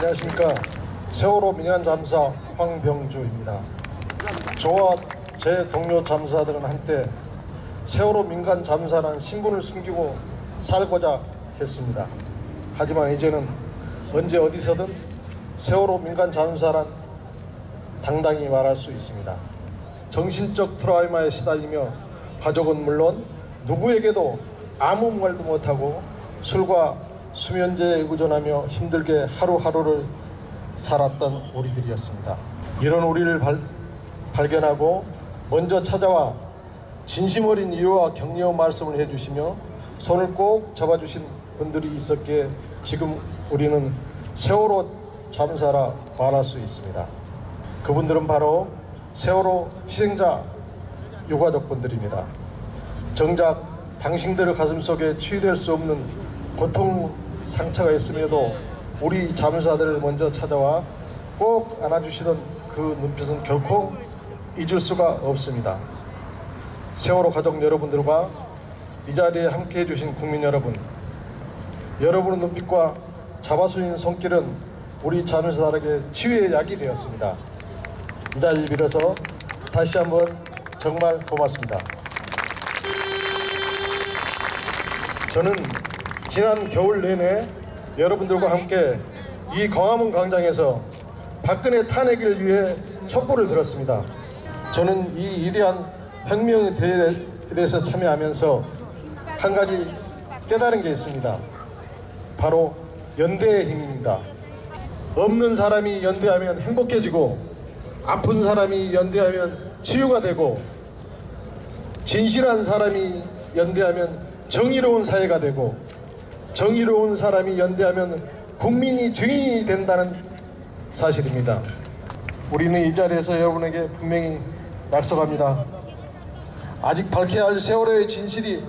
안녕하십니까 세월호 민간 잠사 황병주입니다. 저와 제 동료 잠사들은 한때 세월호 민간 잠사라는 신분을 숨기고 살고자 했습니다. 하지만 이제는 언제 어디서든 세월호 민간 잠사란 당당히 말할 수 있습니다. 정신적 트라우마에 시달리며 가족은 물론 누구에게도 아무 말도 못하고 술과 수면제에 의존하며 힘들게 하루하루를 살았던 우리들이었습니다. 이런 우리를 발, 발견하고 먼저 찾아와 진심 어린 위로와 격려 말씀을 해주시며 손을 꼭 잡아주신 분들이 있었기에 지금 우리는 세월호 잠사라 말할 수 있습니다. 그분들은 바로 세월호 희생자 유가족분들입니다. 정작 당신들의 가슴 속에 치유될 수 없는 고통 상처가 있음에도 우리 잠수사들을 먼저 찾아와 꼭 안아주시던 그 눈빛은 결코 잊을 수가 없습니다. 세월호 가족 여러분들과 이 자리에 함께 해 주신 국민 여러분 여러분의 눈빛과 잡아수인 손길은 우리 잠수사들에게 치유의 약이 되었습니다. 이 자리를 빌어서 다시 한번 정말 고맙습니다. 저는 지난 겨울 내내 여러분들과 함께 이 광화문 광장에서 박근혜 탄핵을 위해 촛불을 들었습니다. 저는 이 위대한 혁명 대회에서 참여하면서 한 가지 깨달은 게 있습니다. 바로 연대의 힘입니다. 없는 사람이 연대하면 행복해지고 아픈 사람이 연대하면 치유가 되고 진실한 사람이 연대하면 정의로운 사회가 되고 정의로운 사람이 연대하면 국민이 증인이 된다는 사실입니다. 우리는 이 자리에서 여러분에게 분명히 약속합니다. 아직 밝혀야 할 세월호의 진실이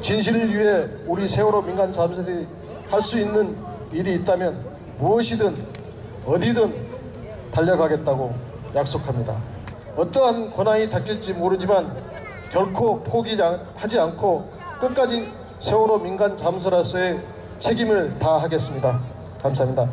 진실을 위해 우리 세월호 민간 잠수들이 할 수 있는 일이 있다면 무엇이든 어디든 달려가겠다고 약속합니다. 어떠한 고난이 닥칠지 모르지만 결코 포기하지 않고 끝까지 세월호 민간 잠수라서의 책임을 다하겠습니다. 감사합니다.